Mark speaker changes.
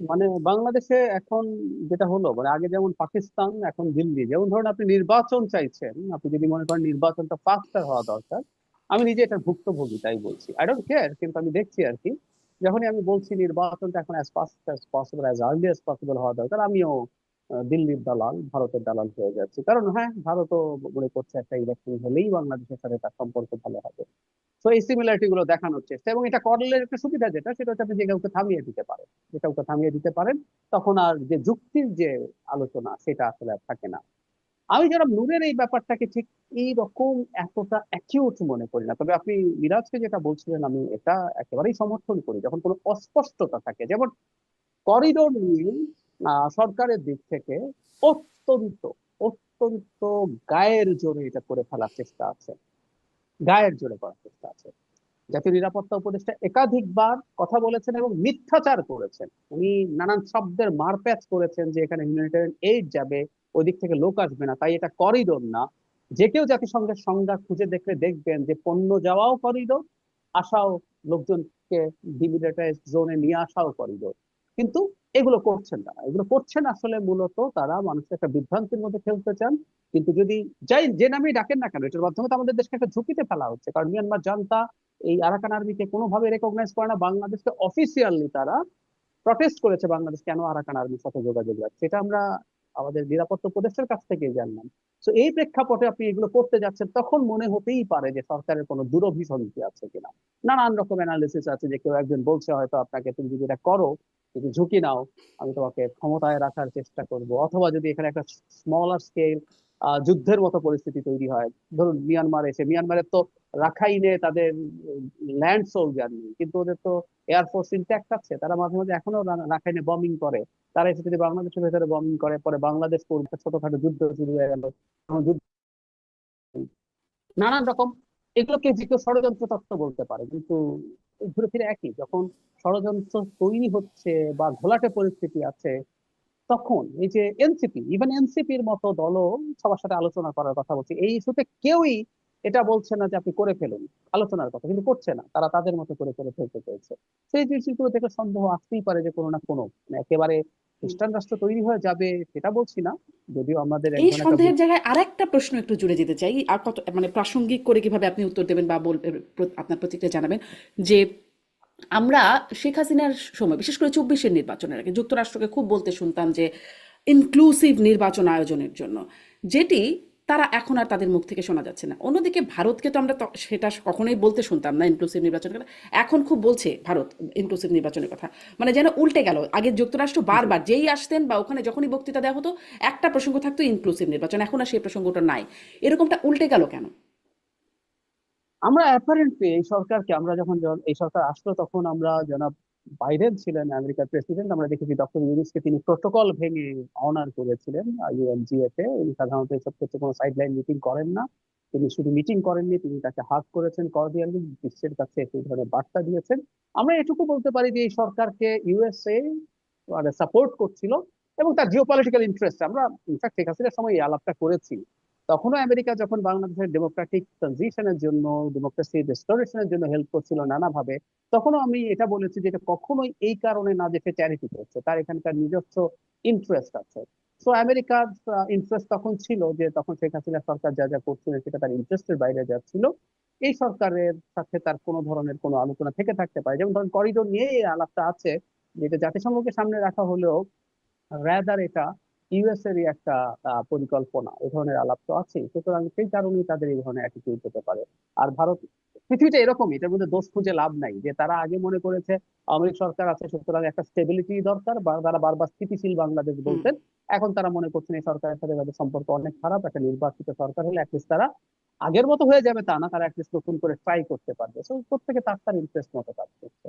Speaker 1: মানে বাংলাদেশে এখন যেটা হলো মানে আগে যেমন পাকিস্তান, এখন দিল্লি, যেমন ধরুন আপনি নির্বাচন চাইছেন, আপনি যদি মনে করেন নির্বাচনটা ফাস্টার হওয়া দরকার, আমি নিজে এটা ভুক্তভোগী, তাই বলছি। আই ডোন্ট কেয়ার কিন্তু আমি দেখছি আর কি, যখনই আমি বলছি নির্বাচনটা এখন as fast as possible as early as possible হওয়া দরকার, আমিও দিল্লির দালাল, ভারতের দালাল হয়ে যাচ্ছে। কারণ হ্যাঁ ভারতও মনে করছে একটা ইলেকশন হলেই বাংলাদেশের সাথে তার সম্পর্ক ভালো হবে। তো এই সিমিলারিটি গুলো দেখানোর চেষ্টা। এবং এটা করলে একটা সুবিধা যেটা, সেটা হচ্ছে আপনি যে কাউকে থামিয়ে দিতে পারেন, যে কাউকে থামিয়ে দিতে পারেন, তখন আর যে যুক্তির যে আলোচনা, সেটা আসলে আর থাকে না। আমি যারা নূরের এই ব্যাপারটাকে ঠিক এইরকম এতটা অ্যাকিউট মনে করি না, তবে আপনি মিরাজকে যেটা বলছিলেন, আমি এটা একেবারেই সমর্থন করি। যখন কোনো অস্পষ্টতা থাকে, যেমন করিডোর নিয়ে সরকারের দিক থেকে অত্যন্ত অত্যন্ত গায়ের জোরে এটা করে ফেলার চেষ্টা আছে। গায়ের জোরে করার চেষ্টা আছে। জাতীয় নিরাপত্তা উপদেষ্টা একাধিকবার কথা বলেছেন এবং মিথ্যাচার করেছেন। উনি নানান শব্দের মারপ্যাচ করেছেন যে এখানে হিউম্যানিটেরিয়ান এইড যাবে ওদিক থেকে লোক আসবে না, তাই এটা করিডোর না। যে কেউ জাতিসংঘের সংজ্ঞা খুঁজে দেখলে দেখবেন যে পণ্য যাওয়াও করিডোর আসাও লোকজনকে ডিমিলিটারাইজ জোনে নিয়ে আসাও করিডোর কিন্তু এগুলো করছেন না। এগুলো করছেন আসলে মূলত তারা মানুষকে একটা বিভ্রান্তির মধ্যে ফেলতে চান। কিন্তু যদি যাই যে নামেই ডাকেন না কেন, এটার মাধ্যমে আমাদের দেশকে একটা ঝুঁকিতে ফেলা হচ্ছে। কারণ মিয়ানমার জানতা এই আরাকান আর্মিকে কোনোভাবে রেকগনাইজ করে না। বাংলাদেশকে অফিসিয়ালি তারা প্রটেস্ট করেছে বাংলাদেশ কেন আরাকান আর্মির সাথে যোগাযোগ রাখছে। এটা আমরা আমাদের নিরাপত্তা উপদেষ্টার কাছ থেকে জানলাম। তো এই প্রেক্ষাপটে আপনি এগুলো করতে যাচ্ছেন, তখন মনে হতেই পারে যে সরকারের কোনো দুরভিসন্ধি আছে কিনা। নানান রকম অ্যানালিসিস আছে যে কেউ একজন বলছে হয়তো আপনাকে, তুমি যদি এটা করো যদি ঝুঁকি নাও, আমি তোমাকে ক্ষমতায় রাখার চেষ্টা করব। অথবা যদি এখানে একটা স্মলার স্কেল যুদ্ধের মতো পরিস্থিতি তৈরি হয়, ধরুন মিয়ানমার এসে, মিয়ানমারের তো রাখাইনে তাদের ল্যান্ড সোলজার নেই, কিন্তু ওদের তো এয়ারফোর্স ইন্ট্যাক্ট আছে, তারা মাঝে মাঝে এখনও রাখাইনে বমিং করে। তারা এসে যদি বাংলাদেশের ভেতরে বমিং করে, পরে বাংলাদেশ ছোটখাটো যুদ্ধ শুরু হয়ে গেল যুদ্ধ নানান রকম, এগুলোকে যে কেউ ষড়যন্ত্র তত্ত্ব বলতে পারে, কিন্তু ঘুরে ফিরে একই, যখন ষড়যন্ত্র তৈরি হচ্ছে বা ঘোলাটে পরিস্থিতি আছে তখন এই যে এনসিপি ইভেন এনসিপির মতো দলও সবার সাথে আলোচনা করার কথা বলছে। এই ইস্যুতে কেউই এটা বলছে না যে আপনি করে ফেলুন আলোচনার কথা কিন্তু করছে না। তারা তাদের মতো করে করে ফেলতে চাইছে সেই জিনিসগুলো দেখে সন্দেহ আসতেই পারে যে কোনো না কোনো। মানে একেবারে খ্রিস্টান রাষ্ট্র তৈরি হয়ে যাবে সেটা বলছি না যদিও আমাদের
Speaker 2: এই সন্দেহের জায়গায় আরেকটা প্রশ্ন একটু জুড়ে যেতে চাই। আর কত মানে প্রাসঙ্গিক করে কীভাবে আপনি উত্তর দেবেন বা বলবেন আপনার প্রতিক্রিয়া জানাবেন যে আমরা শেখ হাসিনার সময়, বিশেষ করে চব্বিশের নির্বাচনের আগে যুক্তরাষ্ট্রকে খুব বলতে শুনতাম যে ইনক্লুসিভ নির্বাচন আয়োজনের জন্য, যেটি তারা এখন আর তাদের মুখ থেকে শোনা যাচ্ছে না। অন্যদিকে ভারতকে তো আমরা সেটা কখনোই বলতে শুনতাম না ইনক্লুসিভ নির্বাচনের কথা। এখন খুব বলছে ভারত ইনক্লুসিভ নির্বাচনের কথা। মানে যেন উল্টে গেল। আগে যুক্তরাষ্ট্র বারবার যেই আসতেন বা ওখানে যখনই বক্তৃতা দেওয়া হতো, একটা প্রসঙ্গ থাকতো ইনক্লুসিভ নির্বাচন। এখন আর সেই প্রসঙ্গটা নাই। এরকমটা উল্টে গেল কেন?
Speaker 1: আমরা অ্যাপারেন্টলি এই সরকারকে, আমরা যখন এই সরকার আসলো তখন আমরা জনাব বাইডেন ছিলেন, আমেরিকার প্রেসিডেন্ট আমরা দেখেছি ডক্টর ইউনুসকে তিনি প্রোটোকল ভেঙে অনার করেছিলেন ইউএনজিএ তে উনি সাধারণত এসব ক্ষেত্রে কোনো সাইডলাইন মিটিং করেন না। তিনি শুধু মিটিং করেননি, তিনি তাকে হাত করেছেন কর্ডিয়ালি বিশ্বের কাছে সেই ধরনের বার্তা দিয়েছেন। আমরা এটুকু বলতে পারি যে এই সরকারকে ইউএসএ মানে সাপোর্ট করছিল এবং তার জিও পলিটিক্যাল ইন্টারেস্ট আমরা ইনফ্যাক্ট শেখ হাসিনার সময় এই আলাপটা করেছি। তখনও আমেরিকা যখন বাংলাদেশের ডেমোক্রেটিক ট্রানজিশনের জন্য ডেমোক্রেসি রেস্টোরেশনের জন্য হেল্প করছিল নানাভাবে, তখনও আমি এটা বলেছি যে এটা কখনোই এই কারণে না সে চ্যারিটি করছে, তার এখানকার নিজস্ব ইন্টারেস্ট আছে। সো আমেরিকার ইন্টারেস্ট তখন ছিল যে তখন শেখ হাসিনা সরকার যা যা করছিল সেটা তার ইন্টারেস্টের বাইরে যাচ্ছিল। এই সরকারের সাথে তার কোনো ধরনের কোনো আলোচনা থেকে থাকতে পারে। যেমন ধরেন করিডোর নিয়ে এই আলাপটা আছে, যেটা জাতিসংঘকে সামনে রাখা হলেও রাদার এটা ইউএস এরই একটা পরিকল্পনা এই ধরনের আলাপ তো আছেই। সুতরাং সেই কারণেই তাদের এই ধরনের অ্যাটিটিউড হতে পারে। আর ভারত পৃথিবীটা এরকমই এটার মধ্যে দোষ খুঁজে লাভ নাই। যে তারা আগে মনে করেছে আওয়ামী সরকার আছে সুতরাং একটা স্টেবিলিটি দরকার বা তারা বারবার স্থিতিশীল বাংলাদেশ বলতেন এখন তারা মনে করছেন এই সরকারের সাথে তাদের সম্পর্ক অনেক খারাপ একটা নির্বাচিত সরকার হলে অ্যাটলিস্ট তারা আগের মতো হয়ে যাবে তা না তারা অ্যাটলিস্ট নতুন করে ট্রাই করতে পারবে। সো প্রত্যেকে তার তার ইন্টারেস্ট মতো কাজ করছে।